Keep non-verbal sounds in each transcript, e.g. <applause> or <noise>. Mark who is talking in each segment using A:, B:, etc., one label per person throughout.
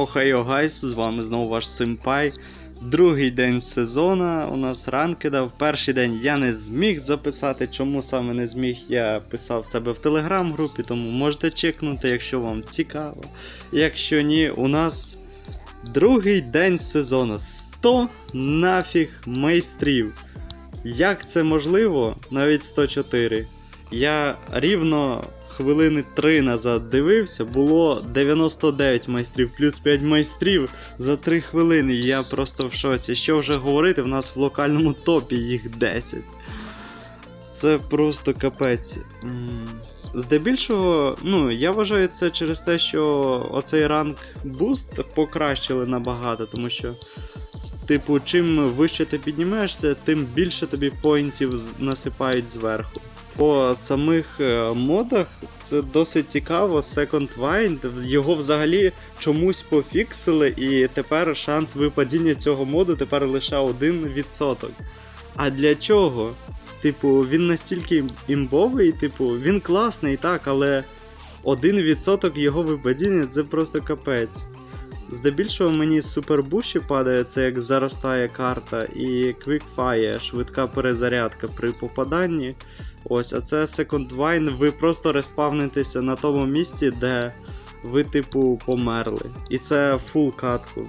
A: Охайо гайс, з вами знову ваш Симпай. Другий день сезону у нас ранкеда. В перший день я не зміг записати. Чому саме не зміг? Я писав себе в телеграм-групі, тому можете чекнути, якщо вам цікаво. Якщо ні, у нас другий день сезону. 100 нафіг майстрів. Як це можливо? Навіть 104. Я рівно хвилини 3 назад дивився, було 99 майстрів, плюс 5 майстрів за 3 хвилини. Я просто в шоці. Що вже говорити, в нас в локальному топі їх 10. Це просто капець. Здебільшого, ну, я вважаю це через те, що оцей ранг буст покращили набагато, тому що. Типу, чим вище ти піднімаєшся, тим більше тобі поінтів насипають зверху. По самих е, модах це досить цікаво. Second Wind, його взагалі чомусь пофіксили, і тепер шанс випадіння цього моду тепер лише 1%. А для чого? Типу, він настільки імбовий, типу, він класний, так, але 1% його випадіння це просто капець. Здебільшого мені супербуші падає, це як заростає карта, і Quickfire, швидка перезарядка при попаданні. Ось, а це Second Wine, ви просто респавнитеся на тому місці, де ви, типу, померли. І це фул катку.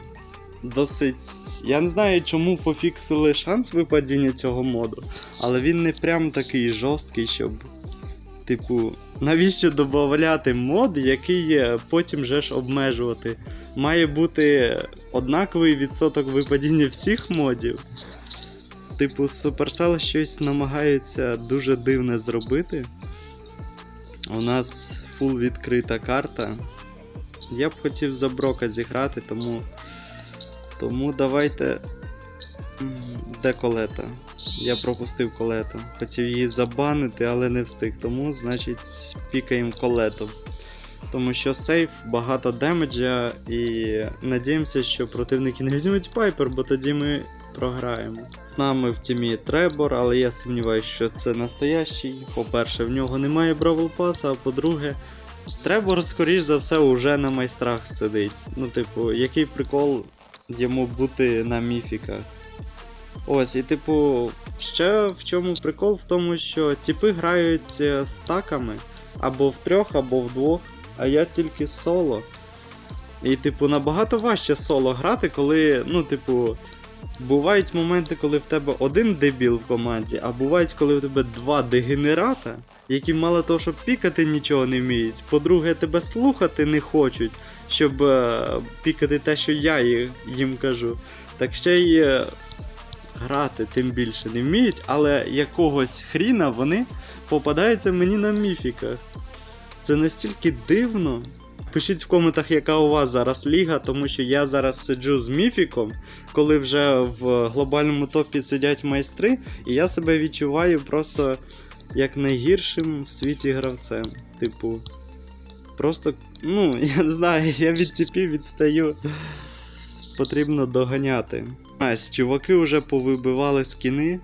A: Досить. Я не знаю, чому пофіксили шанс випадіння цього моду, але він не прям такий жорсткий, щоб. Типу, навіщо додати мод, який потім же ж обмежувати. Має бути однаковий відсоток випадіння всіх модів. Типу, Supercell щось намагається дуже дивне зробити. У нас фул відкрита карта. Я б хотів за Брока зіграти, тому. Тому давайте. Де колета? Я пропустив колету. Хотів її забанити, але не встиг. Тому, значить, пікаємо колету. Тому що сейф, багато демеджа, і надіємося, що противники не візьмуть пайпер, бо тоді ми програємо. З нами в тімі Требор, але я сумніваюся, що це настоящий. По-перше, в нього немає бравл паса, а по-друге, Требор, скоріш за все, уже на майстрах сидить. Ну, типу, який прикол йому бути на міфіках. Ось, і типу, ще в чому прикол в тому, що тіпи грають е, стаками або в трьох, або в двох, а я тільки соло. І, типу, набагато важче соло грати, коли, ну, типу, бувають моменти, коли в тебе один дебіл в команді, а бувають, коли в тебе два дегенерата, які мало того, щоб пікати нічого не вміють. По-друге, тебе слухати не хочуть, щоб е, пікати те, що я їм кажу. Так ще й е, грати тим більше не вміють, але якогось хріна вони попадаються мені на міфіках. Це настільки дивно. Пишіть в коментах, яка у вас зараз ліга, тому що я зараз сиджу з міфіком, коли вже в глобальному топі сидять майстри, і я себе відчуваю просто як найгіршим в світі гравцем. Типу, просто, ну, <laughs> я не знаю, я від тіпів відстаю. Потрібно доганяти. Ась, чуваки вже повибивали скіни.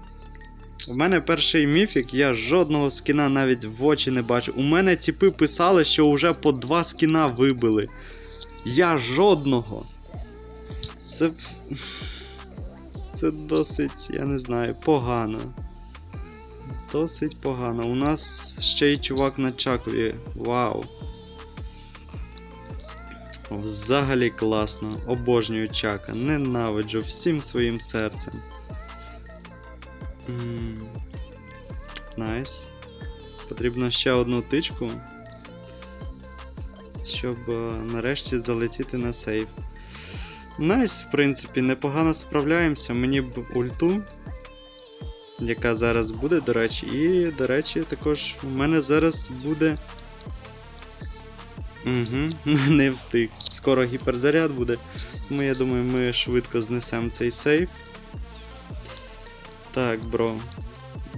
A: У мене перший міфік, я жодного скіна навіть в очі не бачу. У мене тіпи писали, що вже по два скіна вибили. Я жодного. Це. Це досить, я не знаю, погано. Досить погано. У нас ще й чувак на чаклі. Вау. Взагалі класно. Обожнюю чака. Ненавиджу всім своїм серцем. Найс. Потрібно ще одну тичку. Щоб е, нарешті залетіти на сейф. Найс, в принципі, непогано справляємося. Мені б ульту, яка зараз буде, до речі. І, до речі, також у мене зараз буде. Угу, <laughs> не встиг. Скоро гіперзаряд буде. Тому я думаю, ми швидко знесемо цей сейф. Так, бро.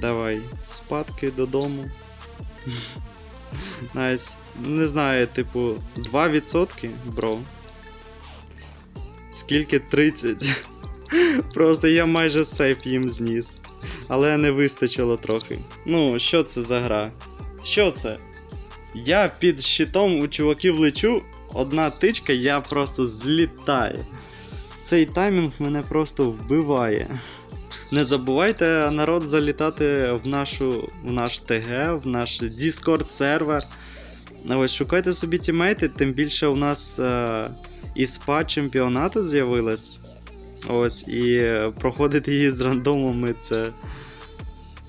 A: Давай. Спадки додому. Найс. Не знаю, типу, 2%, бро. Скільки 30. Просто я майже сейф їм зніс. Але не вистачило трохи. Ну, що це за гра? Що це? Я під щитом у чуваків лечу, одна тичка, я просто злітаю. Цей таймінг мене просто вбиває. Не забувайте народ залітати в нашу в наш ТГ, в наш Discord сервер. Ось шукайте собі тімейти, тим більше у нас е, і спа чемпіонату з'явилась. Ось, і проходити її з рандомами це.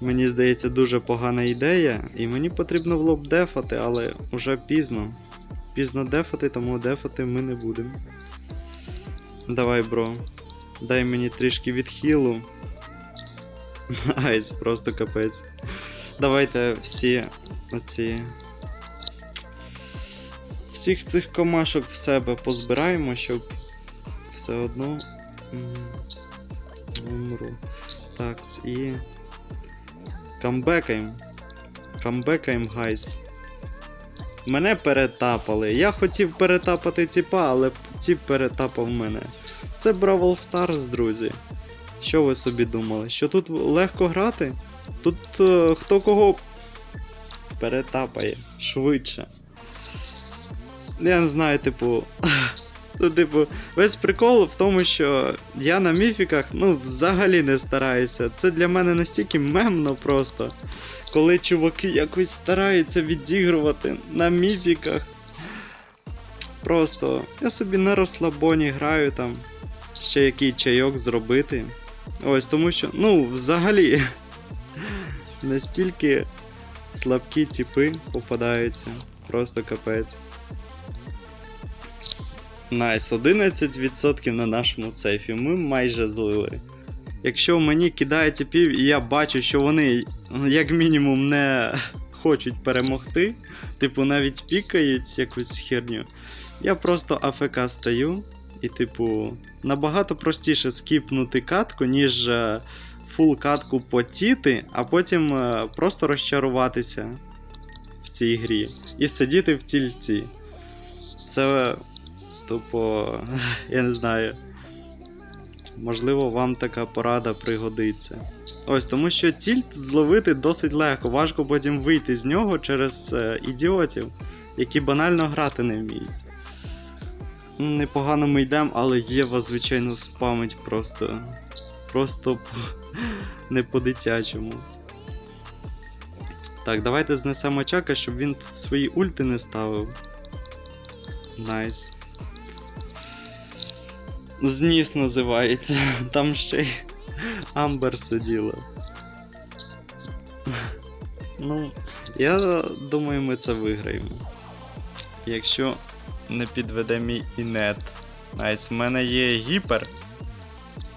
A: Мені здається, дуже погана ідея. І мені потрібно було б дефати, але вже пізно. Пізно дефати, тому дефати ми не будемо. Давай, бро. Дай мені трішки відхилу. <laughs> Айс, просто капець. Давайте всі оці. Всіх цих комашок в себе позбираємо, щоб все одно. Умру. Так, і. Камбекаємо. Камбекаємо, гайс. Мене перетапали. Я хотів перетапати тіпа, але тіп перетапав мене. Це Бравл Stars, друзі. Що ви собі думали? Що тут легко грати? Тут е, хто кого перетапає швидше. Я не знаю, типу. <laughs> Типу, весь прикол в тому, що я на міфіках ну, взагалі не стараюся. Це для мене настільки мемно просто. Коли чуваки якось стараються відігрувати на міфіках. Просто я собі на розслабоні граю там. Ще який чайок зробити. Ось тому що, ну, взагалі. <laughs> Настільки слабкі типи попадаються. Просто капець. Найс, 11% на нашому сейфі. Ми майже злили. Якщо мені кидає типів, і я бачу, що вони, ну, як мінімум, не <laughs> хочуть перемогти, типу, навіть пікають якусь херню, я просто АФК стою, і, типу, набагато простіше скіпнути катку, ніж е, фул катку потіти, а потім е, просто розчаруватися в цій грі і сидіти в тільці. Це тупо, <laughs> я не знаю. Можливо, вам така порада пригодиться. Ось тому що тільт зловити досить легко, важко потім вийти з нього через е, ідіотів, які банально грати не вміють. Непогано ми йдемо, але Єва, звичайно, спамить просто. Просто не по-дитячому. Так, давайте знесемо чака, щоб він тут свої ульти не ставив. Найс. Зніс називається. <laughs> Там ще й Амбер сиділа. Ну, я думаю, ми це виграємо. Якщо не підведе мій інет. Найс, в мене є гіпер,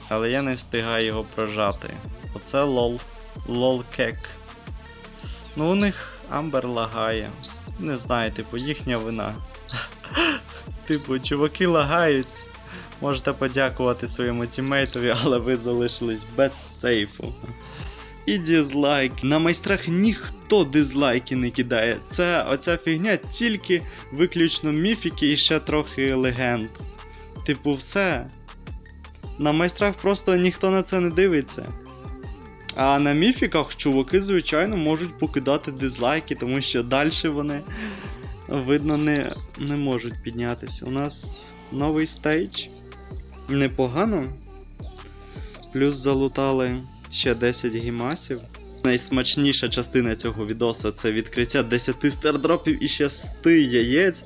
A: але я не встигаю його прожати. Оце лол. Лол кек. Ну, у них Амбер лагає. Не знаю, типу, їхня вина. <laughs> Типу, чуваки лагають. Можете подякувати своєму тімейтові, але ви залишились без сейфу. І дизлайк. На майстрах ніхто дизлайки не кидає. Це оця фігня тільки виключно міфіки і ще трохи легенд. Типу, все. На майстрах просто ніхто на це не дивиться. А на міфіках чуваки, звичайно, можуть покидати дизлайки, тому що далі вони, видно, не, не можуть піднятися. У нас новий стейдж. Непогано. Плюс залутали ще 10 гімасів. Найсмачніша частина цього відоса це відкриття 10 стардропів і ще 100 яєць.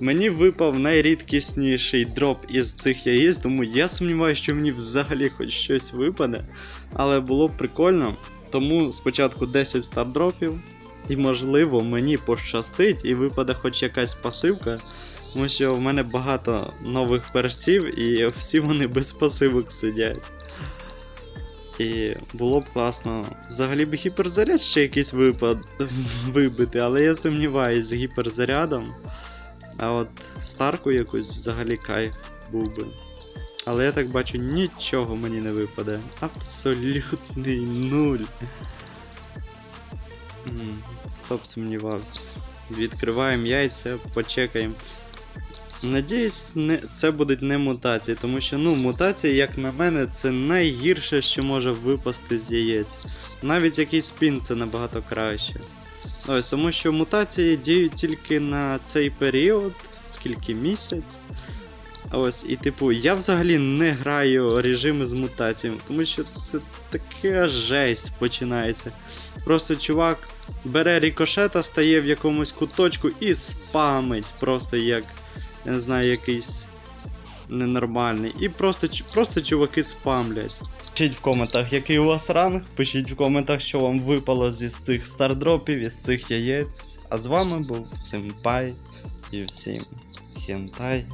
A: Мені випав найрідкісніший дроп із цих яєць, тому я сумніваюся, що мені взагалі хоч щось випаде. Але було б прикольно. Тому спочатку 10 стардропів, і можливо мені пощастить і випаде хоч якась пасивка. Тому що в мене багато нових персів, і всі вони без пасивок сидять. І було б класно. Взагалі б гіперзаряд ще якийсь випад <laughs> вибити, але я сумніваюсь з гіперзарядом. А от старку якусь взагалі кайф був би. Але я так бачу, нічого мені не випаде. Абсолютний нуль. Хто б сумнівався. Відкриваємо яйця, почекаємо. Надіюсь, це будуть не мутації, тому що ну, мутації, як на мене, це найгірше, що може випасти з яєць. Навіть якийсь спін це набагато краще. Ось, тому що мутації діють тільки на цей період, скільки місяць. Ось, і типу, я взагалі не граю режими з мутаціями, тому що це така жесть починається. Просто чувак бере рікошета, стає в якомусь куточку і спамить, просто як, я не знаю, якийсь ненормальний. І просто, просто чуваки спамлять. Пишіть в коментах, який у вас ранг, пишіть в коментах, що вам випало зі цих стардропів, із цих яєць. А з вами був Симпай і всім хентай.